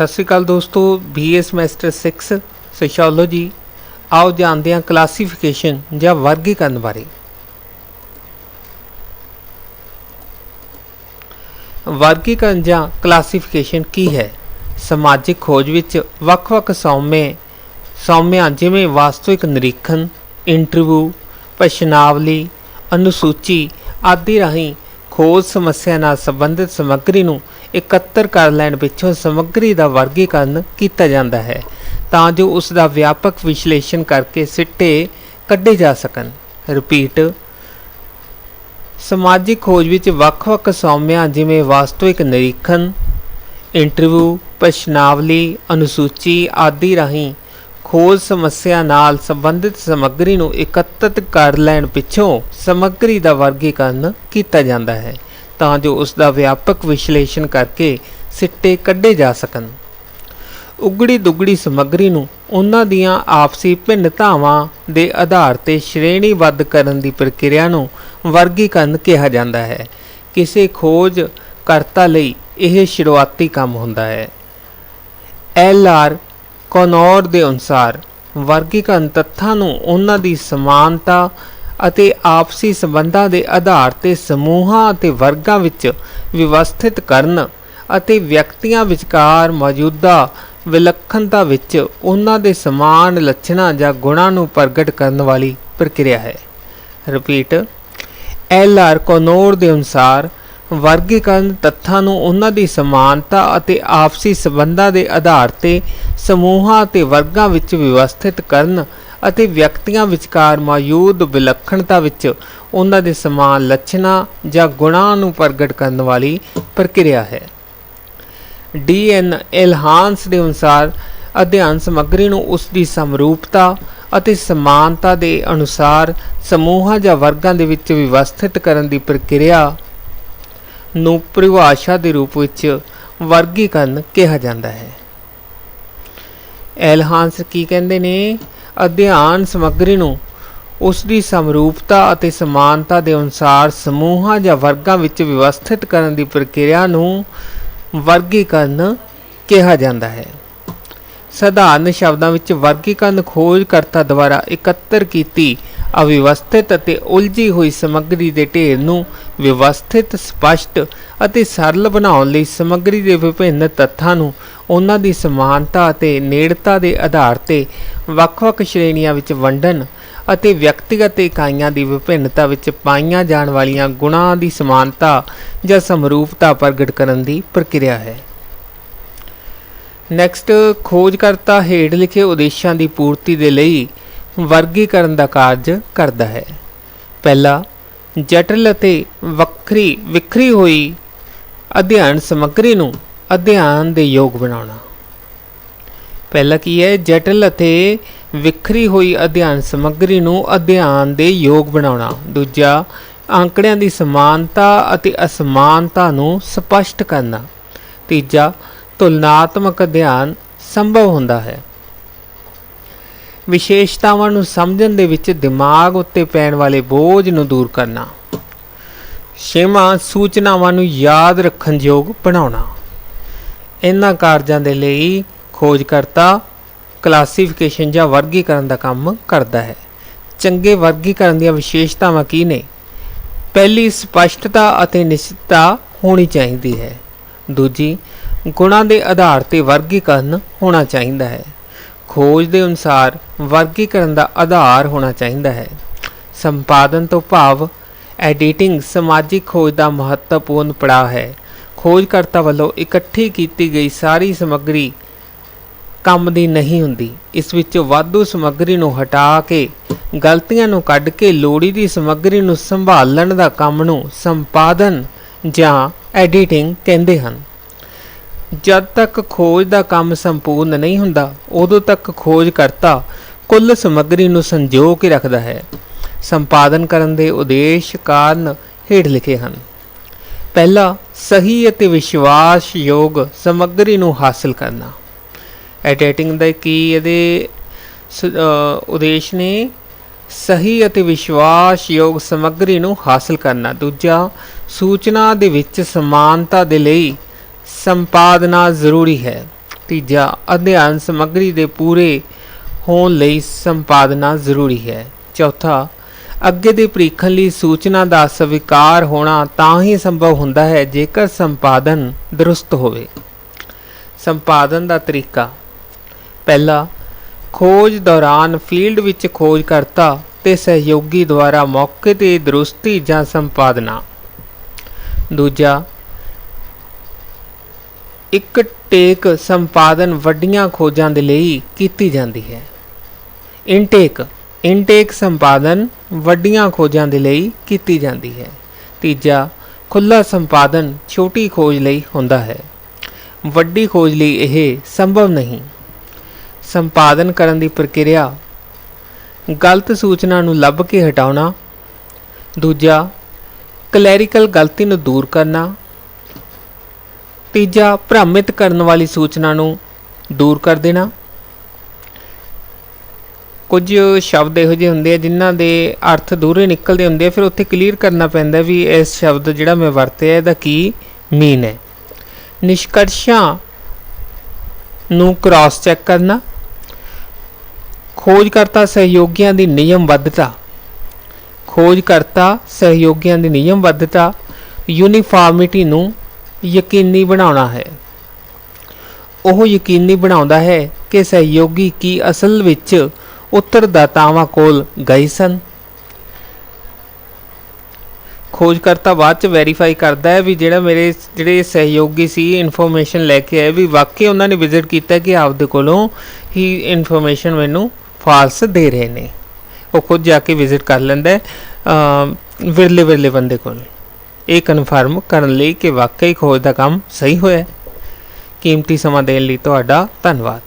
ਸਤਿ ਸ਼੍ਰੀ ਅਕਾਲ ਦੋਸਤੋ BA semester 6 sociology ਆਓ ਜਾਣਦੇ ਹਾਂ ਕਲਾਸੀਫਿਕੇਸ਼ਨ ਜਾਂ ਵਰਗੀਕਰਨ ਬਾਰੇ। ਵਰਗੀਕਰਨ ਜਾਂ ਕਲਾਸੀਫਿਕੇਸ਼ਨ ਕੀ ਹੈ? ਸਮਾਜਿਕ ਖੋਜ ਵਿੱਚ ਵੱਖ-ਵੱਖ ਸੌਮੇ, ਸੌਮਿਆਂ ਜਿਵੇਂ ਵਾਸਤਵਿਕ ਨਿਰੀਖਣ ਇੰਟਰਵਿਊ ਪ੍ਰਸ਼ਨਾਵਲੀ, ਅਨੁਸੂਚੀ ਆਦਿ ਰਾਹੀਂ ਖੋਜ ਸਮੱਸਿਆ ਨਾਲ ਸੰਬੰਧਿਤ ਸਮੱਗਰੀ ਨੂੰ ਇਕੱਤਰ ਕਰ ਲੈਣ ਪਿੱਛੋਂ ਸਮੱਗਰੀ ਦਾ ਵਰਗੀਕਰਨ ਕੀਤਾ ਜਾਂਦਾ ਹੈ, ਤਾਂ ਜੋ ਉਸ ਦਾ ਵਿਆਪਕ ਵਿਸ਼ਲੇਸ਼ਣ ਕਰਕੇ ਸਿੱਟੇ ਕੱਢੇ ਜਾ ਸਕਣ। ਰਿਪੀਟ ਸਮਾਜਿਕ ਖੋਜ ਵਿੱਚ ਵੱਖ-ਵੱਖ ਸੌਮਿਆਂ ਜਿਵੇਂ ਵਾਸਤਵਿਕ ਨਿਰੀਖਣ ਇੰਟਰਵਿਊ ਪ੍ਰਸ਼ਨਾਵਲੀ, ਅਨੁਸੂਚੀ ਆਦਿ ਰਾਹੀਂ ਖੋਜ ਸਮੱਸਿਆ ਨਾਲ ਸੰਬੰਧਿਤ ਸਮੱਗਰੀ ਨੂੰ ਇਕੱਤਰਿਤ ਕਰ ਲੈਣ ਪਿੱਛੋਂ ਸਮੱਗਰੀ ਦਾ ਵਰਗੀਕਰਨ ਕੀਤਾ ਜਾਂਦਾ ਹੈ। ਤਾਂ ਜੋ ਉਸ ਦਾ ਵਿਆਪਕ ਵਿਸ਼ਲੇਸ਼ਣ ਕਰਕੇ ਸਿੱਟੇ ਕੱਢੇ ਜਾ ਸਕਣ। ਉਗੜੀ ਦੁਗੜੀ ਸਮੱਗਰੀ ਨੂੰ ਉਹਨਾਂ ਦੀਆਂ ਆਪਸੀ ਭਿੰਨਤਾਵਾਂ ਦੇ ਆਧਾਰ ਤੇ ਸ਼੍ਰੇਣੀਬੱਧ ਕਰਨ ਦੀ ਪ੍ਰਕਿਰਿਆ ਨੂੰ ਵਰਗੀਕਰਨ ਕਿਹਾ ਜਾਂਦਾ ਹੈ। ਕਿਸੇ ਖੋਜ ਕਰਤਾ ਲਈ ਇਹ ਸ਼ੁਰੂਆਤੀ ਕੰਮ ਹੁੰਦਾ ਹੈ। ਐਲ ਆਰ ਕੋਨੌਰ ਦੇ ਅਨੁਸਾਰ ਵਰਗੀਕਰਨ ਤੱਥਾਂ ਨੂੰ ਉਹਨਾਂ ਦੀ ਸਮਾਨਤਾ ਅਤੇ ਆਪਸੀ ਸੰਬੰਧਾਂ ਦੇ ਆਧਾਰ ਤੇ ਸਮੂਹਾਂ ਅਤੇ ਵਰਗਾਂ ਵਿੱਚ ਵਿਵਸਥਿਤ ਕਰਨ ਅਤੇ ਵਿਅਕਤੀਆਂ ਵਿਚਕਾਰ ਮੌਜੂਦਾ ਵਿਲੱਖਣਤਾ ਵਿੱਚ ਉਹਨਾਂ ਦੇ ਸਮਾਨ ਲੱਛਣਾਂ ਜਾਂ ਗੁਣਾਂ ਨੂੰ ਪ੍ਰਗਟ ਕਰਨ ਵਾਲੀ ਪ੍ਰਕਿਰਿਆ ਹੈ। ਰਿਪੀਟ ਐਲ ਆਰ ਕੋਨੋਰ ਦੇ ਅਨੁਸਾਰ ਵਰਗੀਕਰਨ ਤੱਥਾਂ ਨੂੰ ਉਹਨਾਂ ਦੀ ਸਮਾਨਤਾ ਅਤੇ ਆਪਸੀ ਸੰਬੰਧਾਂ ਦੇ ਆਧਾਰ ਤੇ ਸਮੂਹਾਂ ਅਤੇ ਵਰਗਾਂ ਵਿੱਚ ਵਿਵਸਥਿਤ ਕਰਨ ਅਤੇ ਵਿਅਕਤੀਆਂ ਵਿਚਕਾਰ ਮੌਜੂਦ ਵਿਲੱਖਣਤਾ ਵਿੱਚ ਉਹਨਾਂ ਦੇ ਸਮਾਨ ਲੱਛਣਾਂ ਜਾਂ ਗੁਣਾਂ ਨੂੰ ਪ੍ਰਗਟ ਕਰਨ ਵਾਲੀ ਪ੍ਰਕਿਰਿਆ ਹੈ। ਡੀ ਐਨ ਐਲਹਾਂਸ ਦੇ ਅਨੁਸਾਰ ਅਧਿਐਨ ਸਮੱਗਰੀ ਨੂੰ ਉਸ ਦੀ ਸਮਰੂਪਤਾ ਅਤੇ ਸਮਾਨਤਾ ਦੇ ਅਨੁਸਾਰ ਸਮੂਹਾਂ ਜਾਂ ਵਰਗਾਂ ਦੇ ਵਿੱਚ ਵਿਵਸਥਿਤ ਕਰਨ ਦੀ ਪ੍ਰਕਿਰਿਆ ਨੂੰ ਪਰਿਭਾਸ਼ਾ ਦੇ ਰੂਪ ਵਿੱਚ ਵਰਗੀਕਰਨ ਕਿਹਾ ਜਾਂਦਾ ਹੈ। ਐਲਹਾਂਸ ਕੀ ਕਹਿੰਦੇ ਨੇ? ਅਧਿਐਨ ਸਮੱਗਰੀ ਨੂੰ ਉਸ ਦੀ ਸਮਰੂਪਤਾ ਅਤੇ ਸਮਾਨਤਾ ਦੇ ਅਨੁਸਾਰ ਸਮੂਹਾਂ ਜਾਂ ਵਰਗਾਂ ਵਿੱਚ ਵਿਵਸਥਿਤ ਕਰਨ ਦੀ ਪ੍ਰਕਿਰਿਆ ਨੂੰ ਵਰਗੀਕਰਨ ਕਿਹਾ ਜਾਂਦਾ ਹੈ। ਸਧਾਰਨ ਸ਼ਬਦਾਂ ਵਿੱਚ ਵਰਗੀਕਰਨ ਖੋਜਕਰਤਾ ਦੁਆਰਾ ਇਕੱਤਰ ਕੀਤੀ ਅਵਿਵਸਥਿਤ ਅਤੇ ਉਲਝੀ ਹੋਈ ਸਮੱਗਰੀ ਦੇ ਢੇਰ ਨੂੰ ਵਿਵਸਥਿਤ, ਸਪਸ਼ਟ ਅਤੇ ਸਰਲ ਬਣਾਉਣ ਲਈ ਸਮੱਗਰੀ ਦੇ ਵਿਭਿੰਨ ਤੱਥਾਂ ਨੂੰ ਉਹਨਾਂ ਦੀ ਸਮਾਨਤਾ ਅਤੇ ਨੇੜਤਾ ਦੇ ਆਧਾਰ ਤੇ ਵੱਖ-ਵੱਖ ਸ਼੍ਰੇਣੀਆਂ ਵਿੱਚ ਵੰਡਣ ਅਤੇ ਵਿਅਕਤੀਗਤ ਇਕਾਈਆਂ ਦੀ ਵਿਭਿੰਨਤਾ ਵਿੱਚ ਪਾਈਆਂ ਜਾਣ ਵਾਲੀਆਂ ਗੁਣਾਂ ਦੀ ਸਮਾਨਤਾ ਜਾਂ ਸਮਰੂਪਤਾ ਪ੍ਰਗਟ ਕਰਨ ਦੀ ਪ੍ਰਕਿਰਿਆ ਹੈ। ਨੈਕਸਟ ਖੋਜਕਰਤਾ ਹੇਠ ਲਿਖੇ ਉਦੇਸ਼ਾਂ ਦੀ ਪੂਰਤੀ ਦੇ ਲਈ ਵਰਗੀਕਰਨ ਦਾ ਕਾਰਜ ਕਰਦਾ ਹੈ। ਪਹਿਲਾ, ਜਟਿਲ ਅਤੇ ਵੱਖਰੀ ਵਿਖਰੀ ਹੋਈ ਅਧਿਐਨ ਸਮੱਗਰੀ ਨੂੰ ਅਧਿਐਨ ਦੇ ਯੋਗ ਬਣਾਉਣਾ। ਪਹਿਲਾ ਕੀ ਹੈ, ਜਟਲ ਅਤੇ ਵਿਖਰੀ ਹੋਈ ਅਧਿਐਨ ਸਮੱਗਰੀ ਨੂੰ ਅਧਿਐਨ ਦੇ ਯੋਗ ਬਣਾਉਣਾ। ਦੂਜਾ, ਅੰਕੜਿਆਂ ਦੀ ਸਮਾਨਤਾ ਅਤੇ ਅਸਮਾਨਤਾ ਨੂੰ ਸਪਸ਼ਟ ਕਰਨਾ। ਤੀਜਾ, ਤੁਲਨਾਤਮਕ ਅਧਿਐਨ ਸੰਭਵ ਹੁੰਦਾ ਹੈ। ਵਿਸ਼ੇਸ਼ਤਾਵਾਂ ਨੂੰ ਸਮਝਣ ਦੇ ਵਿੱਚ ਦਿਮਾਗ ਉੱਤੇ ਪੈਣ ਵਾਲੇ ਬੋਝ ਨੂੰ ਦੂਰ ਕਰਨਾ। ਛੇਵਾਂ, ਸੂਚਨਾਵਾਂ ਨੂੰ ਯਾਦ ਰੱਖਣ ਯੋਗ ਬਣਾਉਣਾ। ਇਹਨਾਂ ਕਾਰਜਾਂ ਦੇ ਲਈ ਖੋਜਕਰਤਾ ਕਲਾਸੀਫਿਕੇਸ਼ਨ ਜਾਂ ਵਰਗੀਕਰਨ ਦਾ ਕੰਮ ਕਰਦਾ ਹੈ। ਚੰਗੇ ਵਰਗੀਕਰਨ ਦੀਆਂ ਵਿਸ਼ੇਸ਼ਤਾਵਾਂ ਕੀ ਨੇ? ਪਹਿਲੀ, ਸਪਸ਼ਟਤਾ ਅਤੇ ਨਿਸ਼ਚਿਤਤਾ ਹੋਣੀ ਚਾਹੀਦੀ ਹੈ। ਦੂਜੀ, ਗੁਣਾਂ ਦੇ ਆਧਾਰ ਤੇ ਵਰਗੀਕਰਨ ਹੋਣਾ ਚਾਹੀਦਾ ਹੈ। ਖੋਜ ਦੇ ਅਨੁਸਾਰ ਵਰਗੀਕਰਨ ਦਾ ਆਧਾਰ ਹੋਣਾ ਚਾਹੀਦਾ ਹੈ। ਸੰਪਾਦਨ ਤੋਂ ਭਾਵ, ਐਡੀਟਿੰਗ ਸਮਾਜਿਕ ਖੋਜ ਦਾ ਮਹੱਤਵਪੂਰਨ ਪੜਾਅ ਹੈ। ਖੋਜਕਰਤਾ ਵੱਲੋਂ ਇਕੱਠੀ ਕੀਤੀ ਗਈ ਸਾਰੀ ਸਮੱਗਰੀ ਕੰਮ ਦੀ ਨਹੀਂ ਹੁੰਦੀ। ਇਸ ਵਿੱਚੋਂ ਵਾਧੂ ਸਮੱਗਰੀ ਨੂੰ ਹਟਾ ਕੇ, ਗਲਤੀਆਂ ਨੂੰ ਕੱਢ ਕੇ ਲੋੜੀ ਦੀ ਸਮੱਗਰੀ ਨੂੰ ਸੰਭਾਲਣ ਦਾ ਕੰਮ ਨੂੰ ਸੰਪਾਦਨ ਜਾਂ ਐਡੀਟਿੰਗ ਕਹਿੰਦੇ ਹਨ। ਜਦ ਤੱਕ ਖੋਜ ਦਾ ਕੰਮ ਸੰਪੂਰਨ ਨਹੀਂ ਹੁੰਦਾ, ਉਦੋਂ ਤੱਕ ਖੋਜਕਰਤਾ ਕੁੱਲ ਸਮੱਗਰੀ ਨੂੰ ਸੰਜੋ ਕੇ ਰੱਖਦਾ ਹੈ। ਸੰਪਾਦਨ ਕਰਨ ਦੇ ਉਦੇਸ਼ ਕਾਰਨ ਹੇਠ ਲਿਖੇ ਹਨ। ਪਹਿਲਾ ਸਹੀ ਅਤੇ ਵਿਸ਼ਵਾਸਯੋਗ ਸਮੱਗਰੀ ਨੂੰ ਹਾਸਲ ਕਰਨਾ। ਐਡੀਟਿੰਗ ਦਾ ਕੀ ਇਹਦੇ ਉਦੇਸ਼ ਨੇ ਸਹੀ ਅਤੇ ਵਿਸ਼ਵਾਸਯੋਗ ਸਮੱਗਰੀ ਨੂੰ ਹਾਸਲ ਕਰਨਾ। ਦੂਜਾ, ਸੂਚਨਾ ਦੇ ਵਿੱਚ ਸਮਾਨਤਾ ਦੇ ਲਈ ਸੰਪਾਦਨਾ ਜ਼ਰੂਰੀ ਹੈ। ਤੀਜਾ, ਅਧਿਐਨ ਸਮੱਗਰੀ ਦੇ ਪੂਰੇ ਹੋਣ ਲਈ ਸੰਪਾਦਨਾ ਜ਼ਰੂਰੀ ਹੈ। ਚੌਥਾ ਅੱਗੇ ਦੇ ਪ੍ਰੀਖਣ ਲਈ ਸੂਚਨਾ ਦਾ ਸਵੀਕਾਰ ਹੋਣਾ ਤਾਂ ਹੀ ਸੰਭਵ ਹੁੰਦਾ ਹੈ ਜੇਕਰ ਸੰਪਾਦਨ ਦਰੁਸਤ ਹੋਵੇ। ਸੰਪਾਦਨ ਦਾ ਤਰੀਕਾ। ਪਹਿਲਾ, ਖੋਜ ਦੌਰਾਨ ਫੀਲਡ ਵਿੱਚ ਖੋਜਕਰਤਾ ਤੇ ਸਹਿਯੋਗੀ ਦੁਆਰਾ ਮੌਕੇ ਤੇ ਦਰੁਸਤੀ ਜਾਂ ਸੰਪਾਦਨਾ। ਦੂਜਾ, ਇੱਕ ਟੇਕ ਸੰਪਾਦਨ ਵੱਡੀਆਂ ਖੋਜਾਂ ਦੇ ਲਈ ਕੀਤੀ ਜਾਂਦੀ ਹੈ। ਇਨਟੇਕ ਇਨਟੇਕ ਸੰਪਾਦਨ ਵੱਡੀਆਂ ਖੋਜਾਂ ਦੇ ਲਈ ਕੀਤੀ ਜਾਂਦੀ ਹੈ। ਤੀਜਾ ਖੁੱਲਾ ਸੰਪਾਦਨ ਛੋਟੀ ਖੋਜ ਲਈ ਹੁੰਦਾ ਹੈ। ਵੱਡੀ ਖੋਜ ਲਈ ਇਹ ਸੰਭਵ ਨਹੀਂ। ਸੰਪਾਦਨ ਕਰਨ ਦੀ ਪ੍ਰਕਿਰਿਆ, ਗਲਤ ਸੂਚਨਾ ਨੂੰ ਲੱਭ ਕੇ ਹਟਾਉਣਾ। ਦੂਜਾ, ਕਲੈਰੀਕਲ ਗਲਤੀ ਨੂੰ ਦੂਰ ਕਰਨਾ। ਤੀਜਾ, ਭ੍ਰਮਿਤ ਕਰਨ ਵਾਲੀ ਸੂਚਨਾ ਨੂੰ ਦੂਰ ਕਰ ਦੇਣਾ। ਕੁਝ ਸ਼ਬਦ ਇਹੋ ਜਿਹੇ ਹੁੰਦੇ ਆ ਜਿਨ੍ਹਾਂ ਦੇ ਅਰਥ ਦੂਰੇ ਨਿਕਲਦੇ ਹੁੰਦੇ ਆ, ਫਿਰ ਉੱਥੇ ਕਲੀਅਰ ਕਰਨਾ ਪੈਂਦਾ ਵੀ ਇਸ ਸ਼ਬਦ ਜਿਹੜਾ ਮੈਂ ਵਰਤਿਆ, ਇਹਦਾ ਕੀ ਮੀਨ ਹੈ। ਨਿਸ਼ਕਰਸ਼ਾਂ ਨੂੰ ਕ੍ਰਾਸ ਚੈੱਕ ਕਰਨਾ। ਖੋਜਕਰਤਾ ਸਹਿਯੋਗੀਆਂ ਦੀ ਨਿਯਮਬੱਧਤਾ ਖੋਜਕਰਤਾ ਸਹਿਯੋਗੀਆਂ ਦੀ ਨਿਯਮਬੱਧਤਾ ਯੂਨੀਫਾਰਮਿਟੀ ਨੂੰ ਯਕੀਨੀ ਬਣਾਉਣਾ ਹੈ। ਉਹ ਯਕੀਨੀ ਬਣਾਉਂਦਾ ਹੈ ਕਿ ਸਹਿਯੋਗੀ ਕੀ ਅਸਲ ਵਿੱਚ ਉੱਤਰਦਾਤਾਵਾਂ ਕੋਲ ਗਏ ਸਨ। ਖੋਜਕਰਤਾ ਬਾਅਦ ਚ ਵੈਰੀਫਾਈ ਕਰਦਾ ਹੈ ਵੀ ਜਿਹੜਾ ਮੇਰੇ, ਜਿਹੜੇ ਸਹਿਯੋਗੀ ਸੀ ਇਨਫੋਰਮੇਸ਼ਨ ਲੈ ਕੇ ਆਏ ਵੀ ਵਾਕਈ ਉਹਨਾਂ ਨੇ ਵਿਜ਼ਿਟ ਕੀਤਾ ਕਿ ਆਪਦੇ ਕੋਲੋਂ ਹੀ ਇਨਫੋਰਮੇਸ਼ਨ ਮੈਨੂੰ ਫਾਲਸ ਦੇ ਰਹੇ ਨੇ। ਉਹ ਖੁਦ ਜਾ ਕੇ ਵਿਜ਼ਿਟ ਕਰ ਲੈਂਦਾ ਹੈ ਵਿਰਲੇ ਵਿਰਲੇ ਬੰਦੇ ਕੋਲ। ਇਹ ਕਨਫਰਮ ਕਰਨ ਲਈ ਕਿ ਵਾਕਈ ਖੋਜ ਦਾ ਕੰਮ ਸਹੀ ਹੋਇਆ ਕੀਮਤੀ ਸਮਾਂ ਦੇਣ ਲਈ ਤੁਹਾਡਾ ਧੰਨਵਾਦ।